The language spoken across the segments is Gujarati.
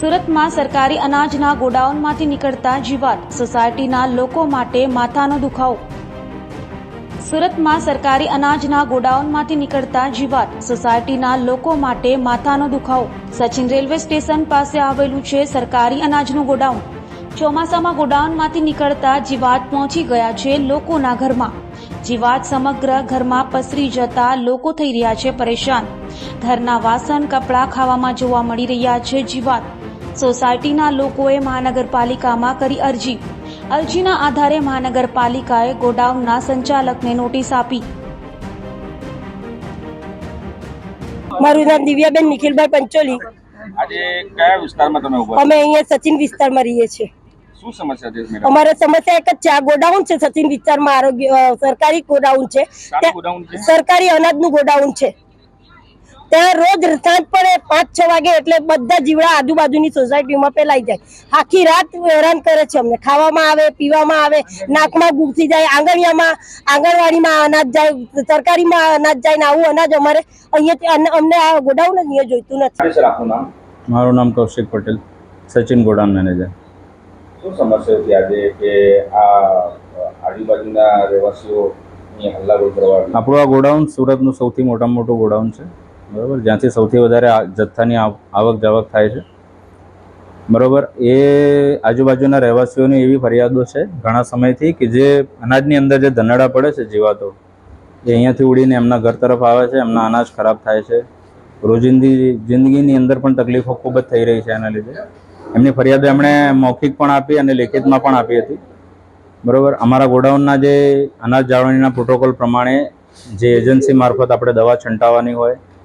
સુરતમાં સરકારી અનાજના ગોડાઉનમાંથી નીકળતા જીવાત સોસાયટીના લોકો માટે માથાનો દુખાવો. સુરતમાં સરકારી અનાજના ગોડાઉનમાંથી નીકળતા જીવાત સોસાયટીના લોકો માટે માથાનો દુખાવો. સચિન રેલવે સ્ટેશન પાસે આવેલું છે સરકારી અનાજનું ગોડાઉન. ચોમાસામાં ગોડાઉનમાંથી નીકળતા જીવાત પહોંચી ગયા છે લોકોના ઘરમાં. જીવાત સમગ્ર ઘરમાં પસરી જતા લોકો થઈ રહ્યા છે પરેશાન. ઘરના વાસણ, કપડાં ખાવામાં જોવા મળી રહ્યા છે જીવાત. સોસાયટીના લોકોએ મહાનગરપાલિકામાં કરી અરજી. અરજીના આધારે મહાનગરપાલિકાએ ગોડાઉનના સંચાલકને નોટિસ આપી. મારું નામ દિવ્યાબેન નિખિલભાઈ પંચોલી. આજે કયા વિસ્તારમાં તમે ઊભા અમે અહીંયા સચિન વિસ્તારમાં રહીએ છીએ. શું સમસ્યા છે મેડમ? અમારે સમસ્યા એક જ છે આ ગોડાઉન છે સચિન વિસ્તારમાં આરોગ્ય સરકારી ગોડાઉન છે. ત્યાં- ગોડાઉન છે? સરકારી અનાજનું ગોડાઉન છે. ત્યાં રોજ સાંજ પડે પાંચ છ વાગે એટલે બધા જીવડા આજુબાજુની સોસાયટીમાં ફેલાઈ જાય. આખી રાત હેરાન કરે છે અમને. ખાવામાં આવે પીવામાં આવે નાકમાં ઘૂસી જાય આંગણિયામાં આંગણવાડીમાં અનાજ જાય સરકારીમાં અનાજ જાય ને આવું અનાજ અમારે અહીંયા અમને આ ગોડાઉન જ અહીંયા જોઈતું નથી. શું સર આપનું નામ? મારું નામ કૌશિક પટેલ સચિન ગોડાઉન મેનેજર. શું સમસ્યા હતી આજે કે આ આજુબાજુના રહેવાસીઓ? આપણું આ ગોડાઉન સુરતનું સૌથી મોટામાં મોટું ગોડાઉન છે. બરાબર? જ્યાંથી સૌથી વધારે જથ્થાની આવક જાવક થાય છે. બરાબર? એ આજુબાજુના રહેવાસીઓની એવી ફરિયાદો છે ઘણા સમયથી કે જે અનાજની અંદર જે ધનાડા પડે છે જીવાતો, એ અહીંયાથી ઉડીને એમના ઘર તરફ આવે છે, એમના અનાજ ખરાબ થાય છે. રોજિંદી જિંદગીની અંદર પણ તકલીફો ખૂબ જ થઈ રહી છે એના લીધે. એમની ફરિયાદો એમણે મૌખિક પણ આપી અને લેખિતમાં પણ આપી હતી. બરાબર? અમારા ગોડાઉનના જે અનાજ જાળવણીના પ્રોટોકોલ પ્રમાણે જે એજન્સી મારફત આપણે દવા છંટાવવાની હોય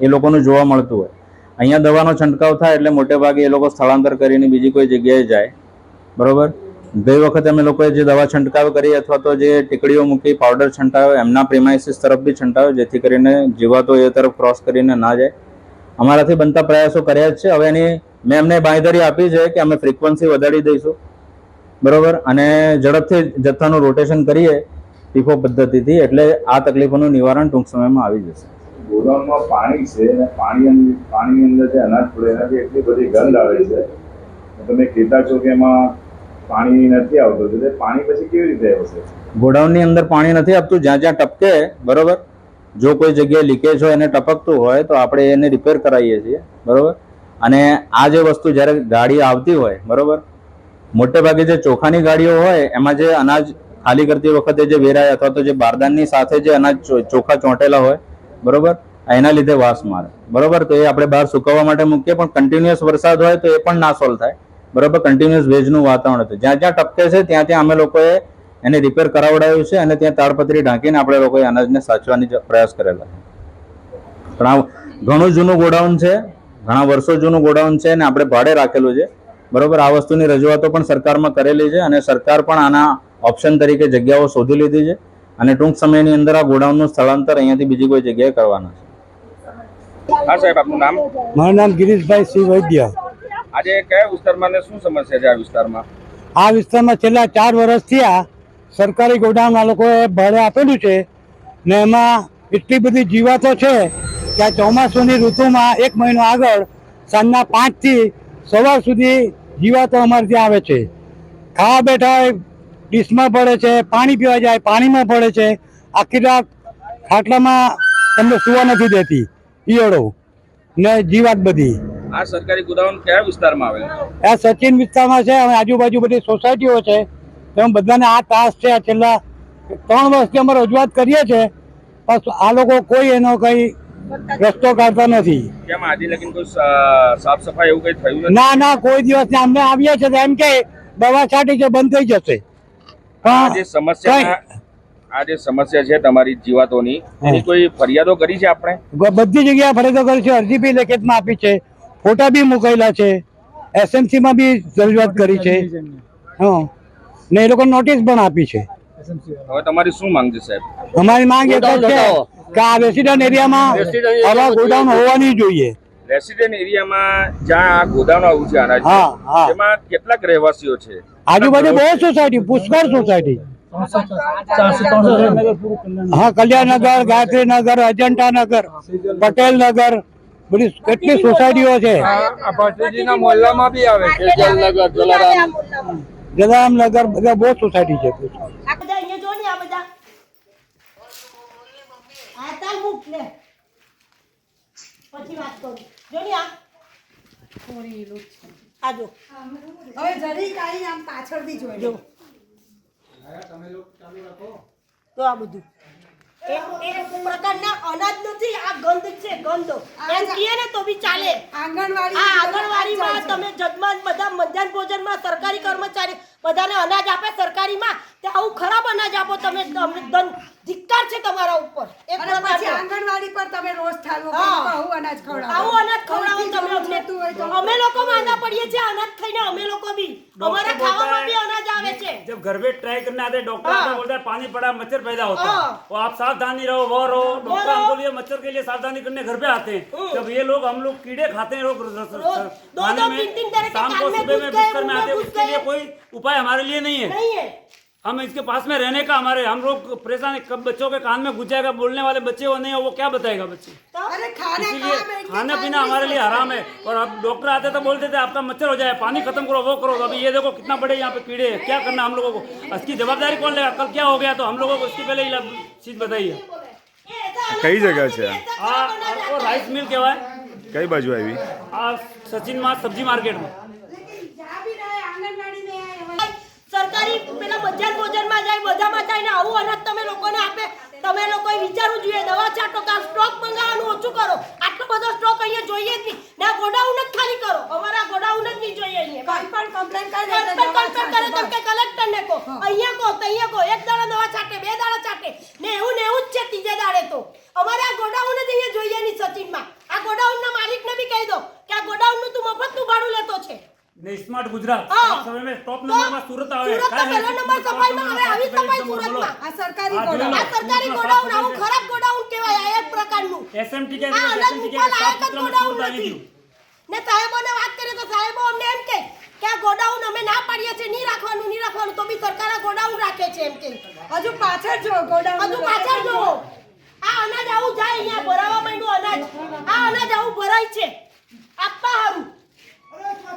એ લોકોનું જોવા મળતું હોય. અહીંયા દવાનો છંટકાવ થાય એટલે મોટે ભાગે એ લોકો સ્થળાંતર કરીને બીજી કોઈ જગ્યાએ જાય. બરાબર? ગઈ વખતે અમે લોકોએ જે દવા છંટકાવ કરી અથવા તો જે ટીકડીઓ મૂકી પાવડર છંટાવ્યો એમના પ્રિમાઇસીસ તરફ બી છંટાવ્યો જેથી કરીને જીવાતો એ તરફ ક્રોસ કરીને ના જાય. અમારાથી બનતા પ્રયાસો કર્યા જ છે. હવે એની મેં એમને બાંયધરી આપી છે કે અમે ફ્રીક્વન્સી વધારી દઈશું. બરોબર? અને ઝડપથી જથ્થાનું રોટેશન કરીએ ટીફો પદ્ધતિથી, એટલે આ તકલીફોનું નિવારણ ટૂંક સમયમાં આવી જશે. ગોદામમાં પાણી છે અને પાણી પાણીની અંદર જે અનાજ પડે એનાથી એટલી બધી ગંધ આવે છે. તમે કહેતા છો કે એમાં પાણી નથી આવતું. એટલે પાણી પછી કેવી રીતે આવશે ગોડાઉનની અંદર પાણી નથી આપતું જ્યાં જ્યાં ટપકે, બરોબર? જો કોઈ જગ્યાએ લીકેજ હોય અને ટપકતું હોય, તો આપણે એને રિપેર કરાવીએ છીએ. બરોબર? અને આ જે વસ્તુ જ્યારે ગાડી આવતી હોય, બરોબર? મોટે ભાગે જે ચોખાની ગાડીઓ હોય, એમાં જે અનાજ ખાલી કરતી વખતે જે વેરાય અથવા તો જે બારદાનની સાથે જે અનાજ ચોખા ચોંટેલા હોય બરોબર? એના લીધે વાસ મારે. બરોબર? તો એ આપણે બહાર સુકવવા માટે મૂકીએ, પણ કન્ટિન્યુઅસ વરસાદ હોય તો એ પણ ના સોલ્વ થાય. બરોબર? કન્ટિન્યુઅસ ભેજનું વાતાવરણ હતું. જ્યાં જ્યાં ટપકે છે, ત્યાં ત્યાં અમે લોકોએ એને રિપેર કરાવડાવ્યું છે અને ત્યાં તાડપત્રી ઢાંકીને આપણે લોકોએ અનાજને સાચવાની પ્રયાસ કરેલા પણ આ ઘણું જૂનું ગોડાઉન છે, ઘણા વર્ષો જૂનું ગોડાઉન છે અને આપણે ભાડે રાખેલું છે. બરોબર? આ વસ્તુની રજૂઆતો પણ સરકારમાં કરેલી છે અને સરકાર પણ આના ઓપ્શન તરીકે જગ્યાઓ શોધી લીધી છે. અને ટૂંક સમયની અંદર આ ગોડાઉનનું સ્થળાંતર અહીંયાથી બીજી કોઈ જગ્યાએ કરવાના છે. હા સાહેબ આપનું નામ? મારું નામ ગિરીશભાઈ સિંહ વૈદ્ય. આજે કયા વિસ્તારમાં ને શું સમસ્યા છે આ વિસ્તારમાં? આ વિસ્તારમાં છેલ્લા ચાર વર્ષથી આ સરકારી ગોડાઉન આ લોકોએ ભાડે આપેલું છે ને એમાં એટલી બધી જીવાતો છે કે આ ચોમાસુની ઋતુમાં એક મહિનો આગળ સાંજના પાંચથી સવાર સુધી જીવાતો અમારે ત્યાં આવે છે. ખાવા બેઠા ડીશમાં પડે છે પાણી પીવા જાય પાણીમાં પડે છે. આખી રાત ખાટલામાં તમને સુવા નથી દેતી ઈયળો ને જીવાત બધી. આ સરકારી ગોડાઉન કયા વિસ્તારમાં આવેલું? આ સચિન વિસ્તારમાં છે અને આજુબાજુ બધી સોસાયટીઓ છે. તેમ બધાને આ ત્રાસ છે આ છેલ્લા ત્રણ વર્ષથી અમે રજૂઆત કરીએ છીએ. બસ આ લોકો કોઈ એનો કઈ રસ્તો કાઢતા નથી. કેમ આજે લગીન કોઈ સાફ સફાઈ એવું કઈ થયું ના ના કોઈ દિવસ અમને આવીએ છીએ એમ કે દવા છાંટી છે બંધ થઈ જશે. આ જે સમસ્યા આ જે સમસ્યા છે તમારી જીવાતોની એની કોઈ ફરિયાદો કરી છે આપણે? બધી જગ્યાએ ફરિયાદો કરી છે અરજી બી લેખિતમાં આપી છે ફોટા બી મુકાયેલા છે એસએમસીમાં બી રજૂઆત કરી છે. હા ને એ લોકો નોટિસ પણ આપી છે. હવે તમારી શું માંગ છે સાહેબ? અમારી માંગ એ છે કે આ રેસિડેન્ટ એરિયામાં આવા ગોડાઉન હોવાની જોઈએ. રેસિડેન્ટ એરિયામાં જ્યાં આ ગોદામ આવું છે અનાજ હા, હા. કેટલાક રહેવાસીઓ છે? આજુબાજુ બહુ સોસાયટી, પુષ્કળ સોસાયટી. હા, કલ્યાણનગર, ગાયત્રીનગર, અજંટાનગર, પટેલનગર, બધી કેટલી સોસાયટીઓ છે. જલારામનગર, બધા બહુ સોસાયટી છે. પછી વાત કરું. જો ને આ. આ જો હવે જરી કાઈ આમ પાછળથી જોઈ લો. તો આ બધું. પ્રકારના અનાજ નથી આ ગંધ છે ગંધ. એમ કહીએ ને તો બી ચાલે. આંગણવાડી આ આંગણવાડીમાં તમે જજમાન બધા મધ્યાહન ભોજનમાં સરકારી કર્મચારી બધાને અનાજ આપે સરકારીમાં. તે આવું ખરાબ અનાજ આપો તમે તમને દન ધિક્કાર છે તમારા ઉપર એક અને પછી પ્રકારનો. આંગણવાડી પર તમે રોજ ઠાલવો હા. કરો આવું અનાજ ખવડાવો આવું અનાજ ખવડાવો કોઈથી તમે જરૂર અમને થતું હોય તો અમે લોકો માંદા પડીએ છીએ અનાજ ખાઈને અમે લોકો બી અમારા ખાવામાં બી અનાજ આવે છે जब घर पे ट्राई करने आते हैं डॉक्टर हाँ। आता है, बोलता है पानी पड़ा मच्छर पैदा होता हाँ। है वो आप सावधानी रहो वो रहो डॉक्टर रहो। हमको लिए मच्छर के लिए सावधानी करने घर पे आते हैं जब ये लोग हम लोग कीड़े खाते हैं लोग रस- रोज दो खाने दो में तीन तीन तरह के शाम कान को में सुबह घुस में गए, बिस्तर में मुंह आते में हैं घुस उसके लिए गए। कोई उपाय हमारे लिए नहीं है नहीं है हम इसके पास में रहने का हमारे हम लोग परेशान हैं, कब बच्चों के कान में घुस जाएगा बोलने वाले बच्चे वो नहीं है वो क्या बताएगा बच्चे अरे खाना इसीलिए कहाँ बैठ के खाना खाएंगे पीना हमारे लिए सब? हराम है और अब डॉक्टर आते तो बोलते थे आपका मच्छर हो जाए पानी खत्म करो वो करो अभी ये देखो कितना बड़े यहाँ पे कीड़े हैं क्या करना हम लोगों को इसकी जवाबदारी कौन लेगा कल क्या हो गया तो हम लोगों को इसकी पहले इलाज चीज बताइए કઈ જગ્યા છે આ? આ આ રાઈસ મિલ કહેવાય કઈ બાજુ આવી આ સચિનમાં સબ્જી માર્કેટમાં સરકારી પેલા મધ્યાહન ભોજનમાં જાય બધામાં જાય ને આવું અનાજ તમે લોકોને આપે. તમે લોકોએ વિચારવું જોઈએ દવા છાંટો કે સ્ટોક મંગાવવાનું ઓછું કરો. આટલો બધો સ્ટોક અહીંયા જોઈએ જ નહીં. ના ગોડાઉન જ ખાલી કરો. અમારા ગોડાઉન જ નહીં જોઈએ અહીંયા. કોઈ પણ કમ્પ્લેન કરે કમ્પ્લેન તો કે કલેક્ટરને કો અહીંયા કો તૈયા કો એક દાડો દવા છાંટે બે દાડા છાંટે. ને એવું ને એવું જ છે ત્રીજે દાડે તો. અમારે આ ગોડાઉન જ અહીંયા જોઈએ નહીં સચિનમાં. આ ગોડાઉનના માલિકને બી કહી દો કે આ ગોડાઉનનું તું મફતનું ભાડું લેતો છે. ને ગુજરાત. સમય ટોપ નંબર સુરત આવે સુરત પહેલો નંબર સફાઈ માં આવી સફાઈ સુરત આ સરકારી ગોડાઉન આ સરકારી ગોડાઉન આવું ખરાબ ગોડાઉન કહેવાય આ એક પ્રકારનું. એસએમટી કે એસએમટી કે સાફ ગોડાઉન નથી. ને સાહેબોને વાત કરીએ તો સાહેબો અમને એમ કે કે આ ગોડાઉન અમે ના પાડીએ છીએ નહીં રાખવાનું નહીં રાખવાનું તો બી સરકાર આ ગોડાઉન રાખે છે એમ કે. હજુ પાછળ જો ગોડાઉન હજુ પાછળ જો આ અનાજ આવું જાય અહીંયા ભરાવા માંડ્યું અનાજ. આ અનાજ આવું ભરાય છે. આપવા હારું.